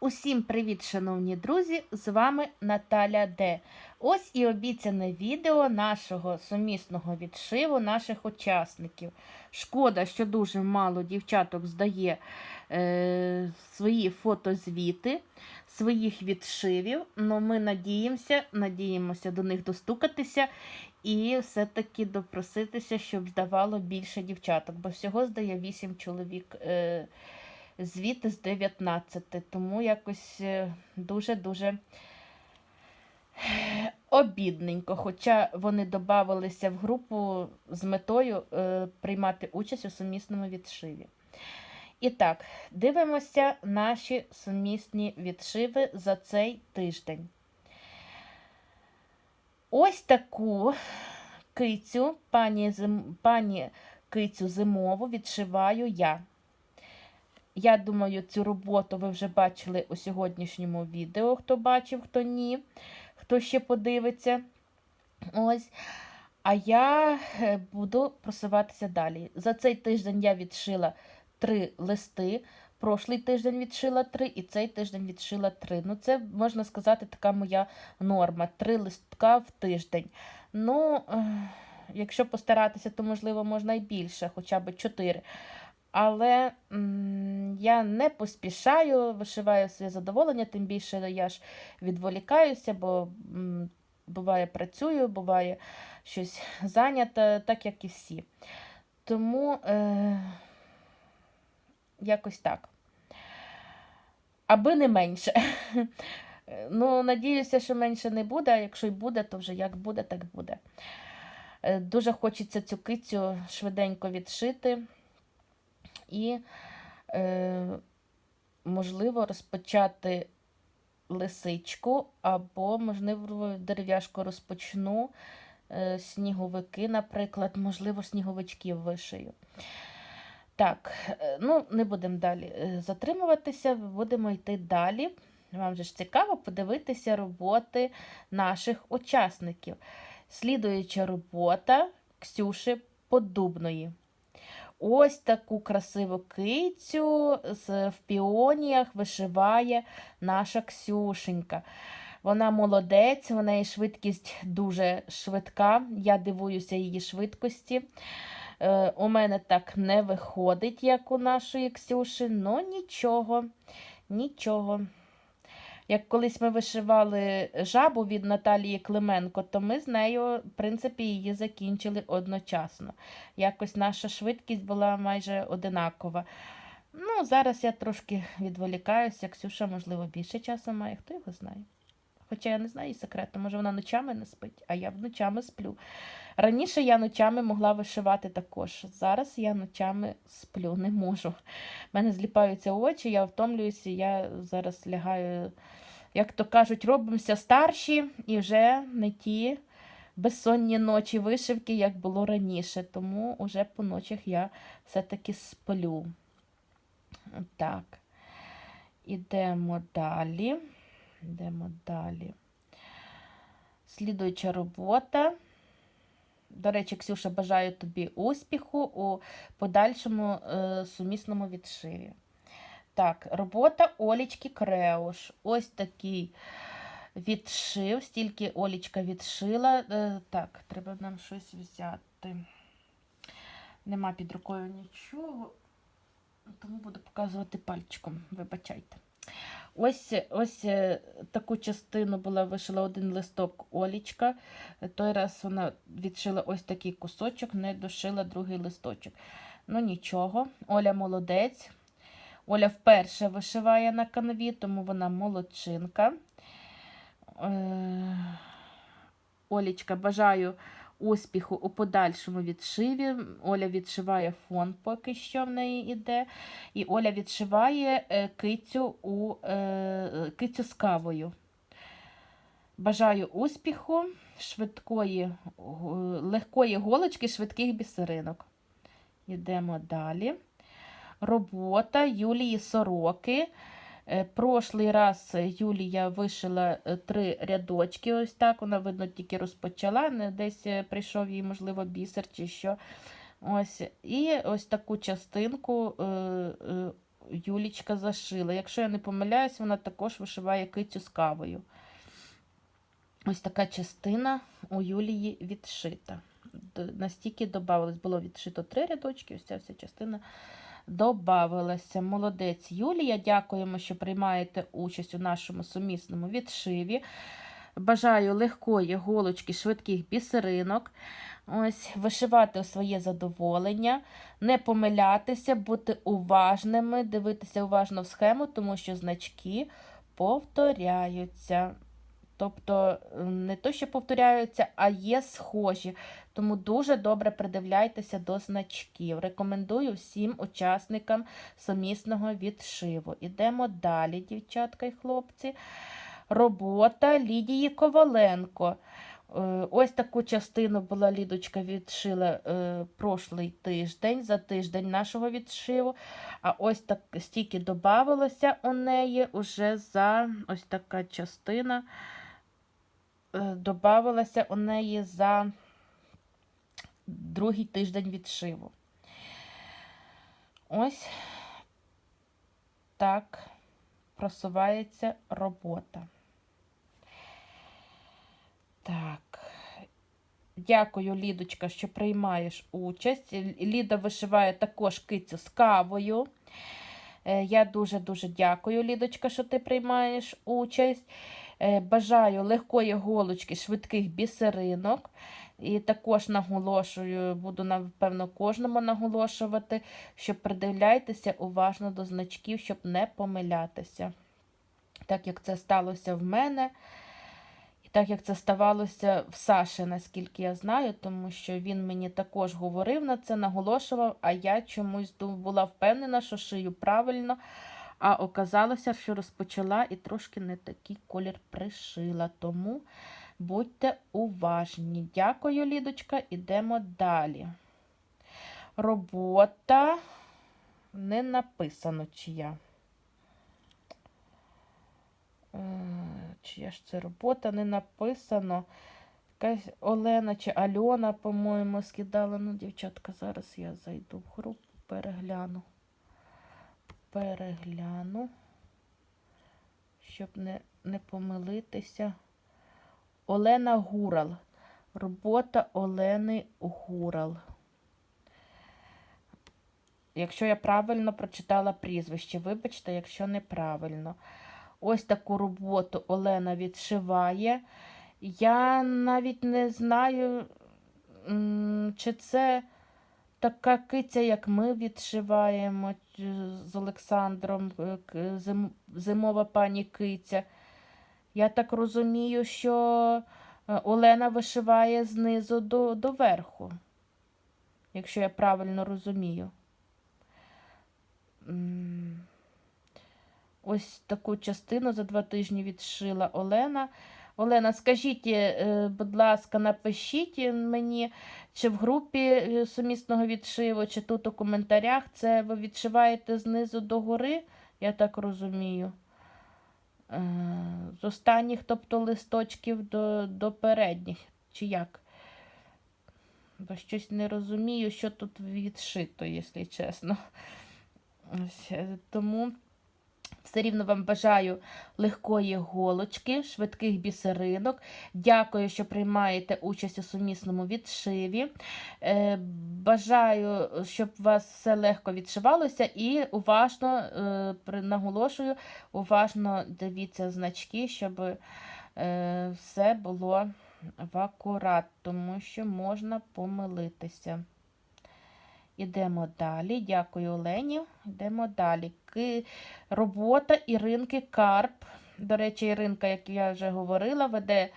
Усім привіт, шановні друзі! З вами Наталя Д. Ось і обіцяне відео нашого сумісного відшиву наших учасників. Шкода, що дуже мало дівчаток здає е, свої фотозвіти, своїх відшивів. але ми надіємося, надіємося до них достукатися і все-таки допроситися, щоб здавало більше дівчаток, бо всього здає 8 чоловік. Е, звіти з 19, тому якось е, дуже-дуже обідненько. Хоча вони додавалися в групу з метою е, приймати участь у сумісному відшиві. І так, дивимося наші сумісні відшиви за цей тиждень. Ось таку кицю, пані, зим... пані кицю зимову відшиваю я. Я думаю, цю роботу ви вже бачили у сьогоднішньому відео, хто бачив, хто ні, хто ще подивиться. Ось. А я е, буду просуватися далі. За цей тиждень я відшила три листи. Прошлий тиждень відшила три, і цей тиждень відшила три. Ну, це, можна сказати, така моя норма. Три листка в тиждень. Ну, якщо постаратися, то, можливо, можна і більше, хоча б чотири. Але я не поспішаю, вишиваю своє задоволення, тим більше я ж відволікаюся, бо буває працюю, буває щось зайнято, так як і всі. Тому е якось так. Аби не менше. Ну, надіюся, що менше не буде, а якщо й буде, то вже як буде, так буде. Е, дуже хочеться цю кицю швиденько відшити і, е, можливо, розпочати лисичку, або, можливо, дерев'яшку розпочну, е, сніговики, наприклад, можливо, сніговичків вишию. Так, е, ну, не будемо далі е, затримуватися, будемо йти далі. Вам же ж цікаво подивитися роботи наших учасників. Слідуюча робота Ксюші Подубної. Ось таку красиву кицю в піоніях вишиває наша Ксюшенька. Вона молодець, вона неї швидкість дуже швидка. Я дивуюся її швидкості. Е, У мене так не виходить, як у нашої Ксюші, але нічого, нічого. Як колись ми вишивали жабу від Наталії Клименко, то ми з нею, в принципі, її закінчили одночасно. Якось наша швидкість була майже одинакова. Ну, Зараз я трошки відволікаюся. Ксюша, можливо, більше часу має, хто його знає. Хоча я не знаю її секрету, може вона ночами не спить, а я ночами сплю. Раніше я ночами могла вишивати також. Зараз я ночами сплю, не можу. У мене зліпаються очі, я втомлююся, я зараз лягаю, як то кажуть, робимося старші і вже не ті безсонні ночі вишивки, як було раніше. Тому вже по ночах я все-таки сплю. Так, ідемо далі. Йдемо далі. Слідуюча робота. До речі, Ксюша, бажаю тобі успіху у подальшому е, сумісному відшиві. Так, робота Олічки Креуш. Ось такий відшив, стільки Олічка відшила. Е, так, треба нам щось взяти. Нема під рукою нічого, тому буду показувати пальчиком, вибачайте. Ось ось е, таку частину була вишила один листок Олічка. Той раз вона відшила ось такий кусочок, не дошила другий листочок. Ну, нічого, Оля молодець. Оля вперше вишиває на канві, тому вона молодчинка. Е, Олічка, бажаю успіху у подальшому відшиві. Оля відшиває фон, поки що в неї йде. І Оля відшиває е, кицю, у, е, кицю з кавою. Бажаю успіху, швидкої, легкої голочки, швидких бісеринок. Йдемо далі. Робота Юлії Сороки. Е, прошлий раз Юлія вишила е, три рядочки. Ось так. Вона, видно, тільки розпочала, десь е, прийшов їй, можливо, бісер чи що. Ось. І ось таку частинку Юлічка зашила. Якщо я не помиляюсь, вона також вишиває кицю з кавою. Ось така частина у Юлії відшита. Настільки додавалось, було відшито три рядочки, ось ця вся частина додавалася. Молодець Юлія. Дякуємо, що приймаєте участь у нашому сумісному відшиві. Бажаю легкої голочки, швидких бісеринок. Ось, вишивати своє задоволення, не помилятися, бути уважними, дивитися уважно в схему, тому що значки повторяються. Тобто е, не то, що повторяються, а є схожі. Тому дуже добре придивляйтеся до значків. Рекомендую всім учасникам сумісного відшиву. Ідемо далі, дівчатка і хлопці. Робота Лідії Коваленко. Е, Ось таку частину була Лідочка відшила е, прошлий тиждень, за тиждень нашого відшиву. А ось так стільки додавалося у неї уже за ось така частина. Е, Добавилася у неї за другий тиждень відшиву. Ось так просувається робота. Так. Дякую, Лідочка, що приймаєш участь. Ліда вишиває також кицю з кавою. Е, Я дуже-дуже дякую, Лідочка, що ти приймаєш участь. Е, Бажаю легкої голочки, швидких бісеринок. І також наголошую, буду, напевно, кожному наголошувати, що придивляйтеся уважно до значків, щоб не помилятися. Так як це сталося в мене, і так як це ставалося в Саші, наскільки я знаю, тому що він мені також говорив на це, наголошував, а я чомусь була впевнена, що шию правильно, а оказалося, що розпочала і трошки не такий колір пришила. Тому будьте уважні. Дякую, Лідочка. Ідемо далі. Робота не написано чия. Е, Чия ж це робота не написано. Якась Олена чи Альона, по-моєму, скидала. Ну, дівчатка, зараз я зайду в групу, перегляну. Перегляну, щоб не, не помилитися. Олена Гурал. Робота Олени Гурал. Якщо я правильно прочитала прізвище, вибачте, якщо неправильно. Ось таку роботу Олена відшиває. Я навіть не знаю, чи це така киця, як ми відшиваємо е, з Олександром, е, зимова пані киця. Я так розумію, що е, Олена вишиває знизу до, до верху, якщо я правильно розумію. Ось таку частину за два тижні відшила Олена. Олена, скажіть, е, будь ласка, напишіть мені, чи в групі е, сумісного відшиву, чи тут у коментарях. Це ви відшиваєте знизу до гори, я так розумію. Е, З останніх, тобто листочків до, до передніх, чи як? Бо щось не розумію, що тут відшито, якщо чесно. Е, Тому все рівно вам бажаю легкої голочки, швидких бісеринок. Дякую, що приймаєте участь у сумісному відшиві. Е, Бажаю, щоб у вас все легко відшивалося і уважно, е, наголошую, уважно дивіться значки, щоб е, все було в акурат, тому що можна помилитися. Ідемо далі. Дякую, Олені. Йдемо далі. Робота Іринки Карп. До речі, Іринка, як я вже говорила, веде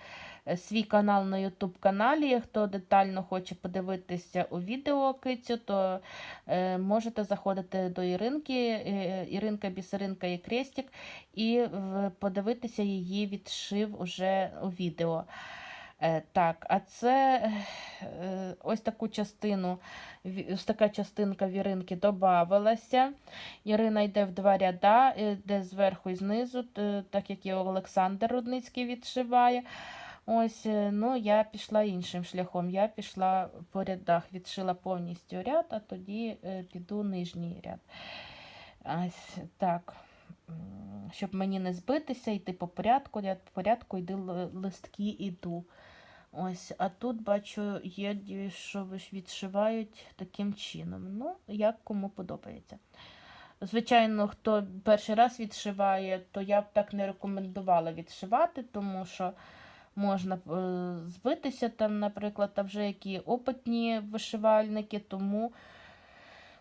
е, свій канал на YouTube каналі. Хто детально хоче подивитися у відео кицю, то е, можете заходити до Іринки, е, Іринка Бісеринка і Крестик, і подивитися її відшив уже у відео. Е, Так, а це е, ось таку частину, ось така частинка віринки додавалася. Ірина йде в два ряда, йде зверху і знизу, так як і Олександр Рудницький відшиває. Ось, е, ну, я пішла іншим шляхом. Я пішла по рядах, відшила повністю ряд, а тоді піду нижній ряд. Ось так. Щоб мені не збитися, йти по порядку, я по порядку йду листки іду. Ось, а тут бачу, є, що відшивають таким чином. Ну, як кому подобається. Звичайно, хто перший раз відшиває, то я б так не рекомендувала відшивати, тому що можна е, збитися там, наприклад, а вже які опитні вишивальники, тому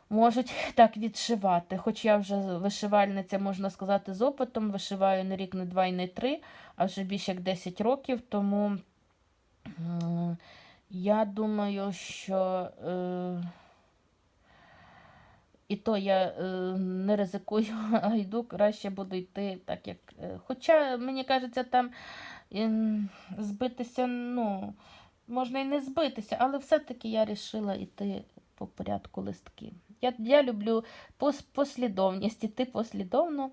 можуть так відшивати. Хоч я вже вишивальниця, можна сказати, з опитом, вишиваю не рік, не два і не три, а вже більше як 10 років, тому я думаю, що. Е, і то я е, не ризикую, а йду, краще буду йти так, як. е, Хоча, мені кажеться, там ем, збитися, ну, можна і не збитися, але все-таки я вирішила йти по порядку листки. Я, я люблю пос, послідовність, іти послідовно.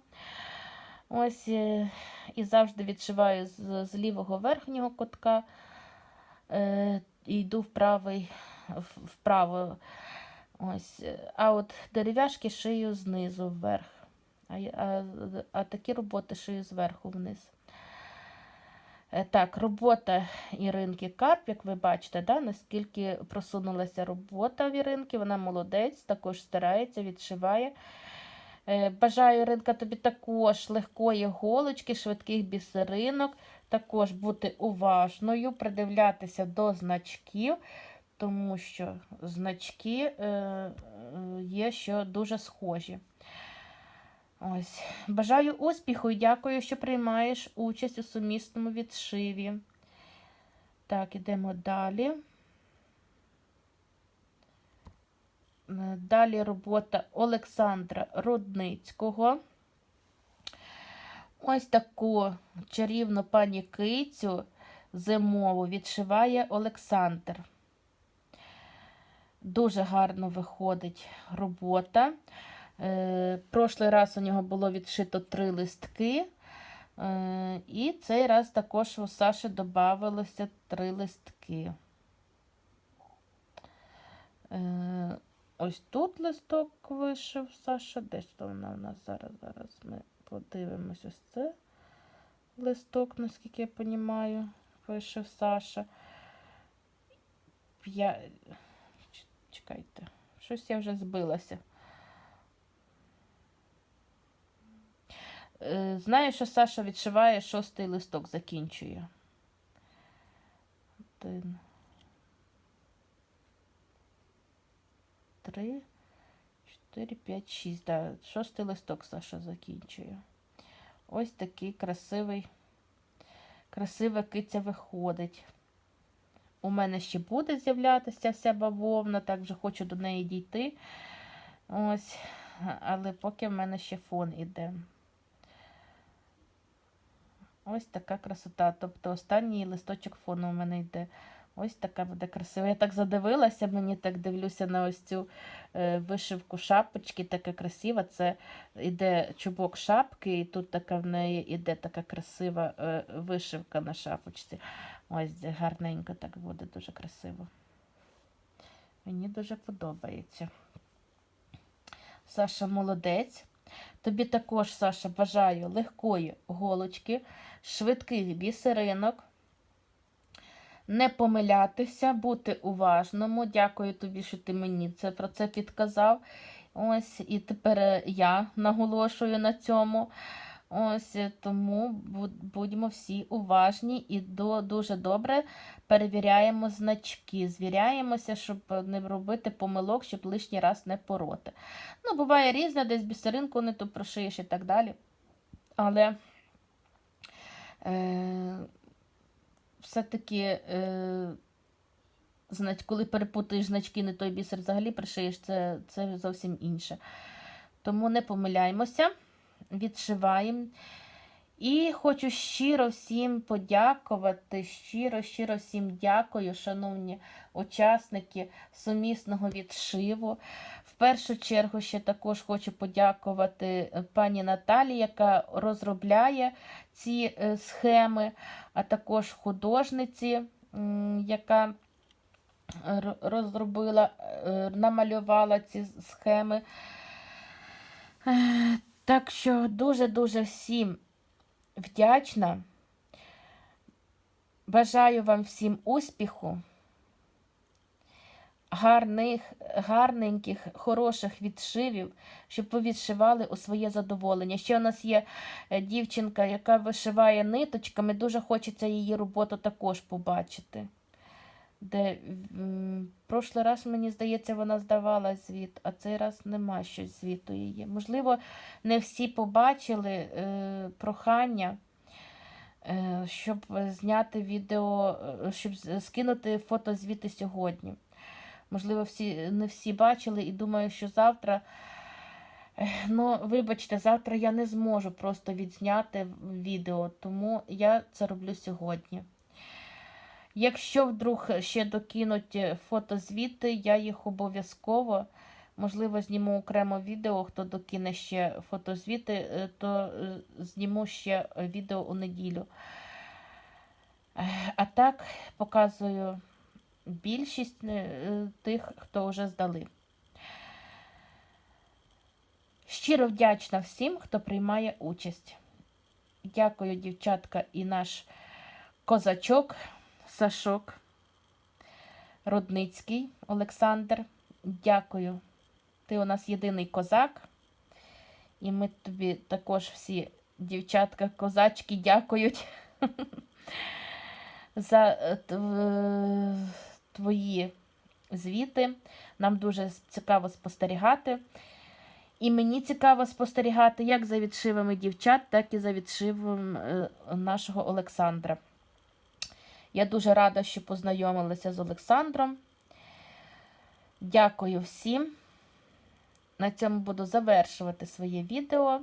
Ось і завжди відшиваю з, з лівого верхнього кутка, е, йду в правий, вправо. Ось, а от дерев'яшки шию знизу вверх. А, а, а такі роботи шию зверху вниз. Е, Так, робота Іринки Карп, як ви бачите, да, наскільки просунулася робота в Іринки, вона молодець, також старається, відшиває. Е, Бажаю, Іринка, тобі також легкої голочки, швидких бісеринок, також бути уважною, придивлятися до значків, тому що значки е, е, є, що дуже схожі. Ось. Бажаю успіху і дякую, що приймаєш участь у сумісному відшиві. Так, ідемо далі. Е, Далі робота Олександра Рудницького. Ось таку чарівну пані кицю зимову відшиває Олександр. Дуже гарно виходить робота. Е, прошлий раз у нього було відшито три листки. Е, і цей раз також у Саші додавалося три листки. Ось тут листок вишив Саша. Десь то вона у нас зараз. Зараз ми подивимось ось це листок, наскільки я розумію, вишив Саша. Ч- Чекайте, щось я вже збилася. Е, Знаю, що Саша відшиває шостий листок, закінчує. Один. Три, чотири, п'ять, шість. Да. Шостий листок Саша закінчує. Ось такий красивий, красива киця виходить. У мене ще буде з'являтися вся бавовна, так вже хочу до неї дійти. Ось, але поки в мене ще фон іде. Ось така красота. Тобто останній листочок фону у мене йде. Ось така буде красива. Я так задивилася, мені так дивлюся на ось цю е, вишивку шапочки, така красива. Це йде чубок шапки, і тут така в неї іде така красива е, вишивка на шапочці. Ось гарненько так буде, дуже красиво. Мені дуже подобається. Саша молодець. Тобі також, Саша, бажаю легкої голочки, швидких бісеринок, не помилятися, бути уважному. Дякую тобі, що ти мені це про це підказав. Ось, і тепер е, я наголошую на цьому. Ось е, тому будьмо всі уважні і до, дуже добре перевіряємо значки, звіряємося, щоб не робити помилок, щоб лишній раз не пороти. Ну, буває різне, десь бісеринку не то прошиєш і так далі. Але е, все-таки, е, знать, коли перепутаєш значки, не той бісер взагалі пришиєш, це, це зовсім інше. Тому не помиляємося, відшиваємо. І хочу щиро всім подякувати, щиро, щиро всім дякую, шановні учасники сумісного відшиву. В першу чергу ще також хочу подякувати е, пані Наталі, яка розробляє ці е, схеми, а також художниці, яка розробила, е, намалювала ці схеми. Так що дуже-дуже всім вдячна. Бажаю вам всім успіху, гарних, гарненьких, хороших відшивів, щоб ви відшивали у своє задоволення. Ще у нас є е, дівчинка, яка вишиває ниточками. Дуже хочеться її роботу також побачити. Де м, прошлий раз, мені здається, вона здавала звіт, а цей раз нема щось звіту її. Можливо, не всі побачили е, прохання, е, щоб зняти відео, е, щоб скинути фотозвіти сьогодні. Можливо, всі, не всі бачили і думаю, що завтра. Ну, вибачте, завтра я не зможу просто відзняти відео, тому я це роблю сьогодні. Якщо вдруг ще докинуть е, фотозвіти, я їх обов'язково, можливо, зніму окремо відео, хто докине ще фотозвіти, е, то е, зніму ще відео у неділю. А так показую більшість е, тих, хто вже здали. Щиро вдячна всім, хто приймає участь. Дякую, дівчатка, і наш козачок, Сашок, Рудницький Олександр. Дякую. Ти у нас єдиний козак. І ми тобі також всі дівчатка, козачки дякують за е, твої звіти. Нам дуже цікаво спостерігати. І мені цікаво спостерігати як за відшивами дівчат, так і за відшивом е, нашого Олександра. Я дуже рада, що познайомилася з Олександром. Дякую всім. На цьому буду завершувати своє відео.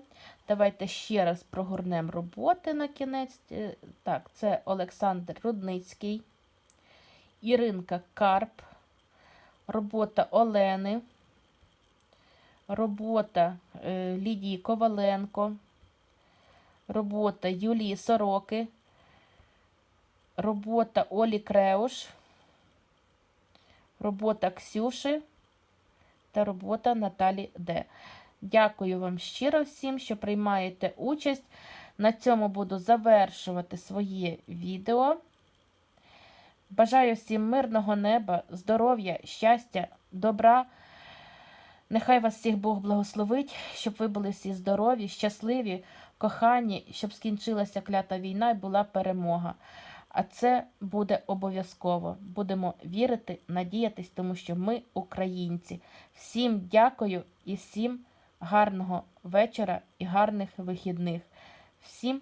Давайте ще раз прогорнемо роботи на кінець. Е, Так, це Олександр Рудницький, Іринка Карп, робота Олени, робота е, Лідії Коваленко, робота Юлії Сороки, робота Олі Креуш, робота Ксюши та робота Наталі Д. Дякую вам щиро всім, що приймаєте участь. На цьому буду завершувати своє відео. Бажаю всім мирного неба, здоров'я, щастя, добра. Нехай вас всіх Бог благословить, щоб ви були всі здорові, щасливі, кохані, щоб скінчилася клята війна і була перемога. А це буде обов'язково. Будемо вірити, надіятись, тому що ми українці. Всім дякую і всім гарного вечора і гарних вихідних. Всім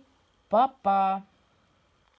па-па!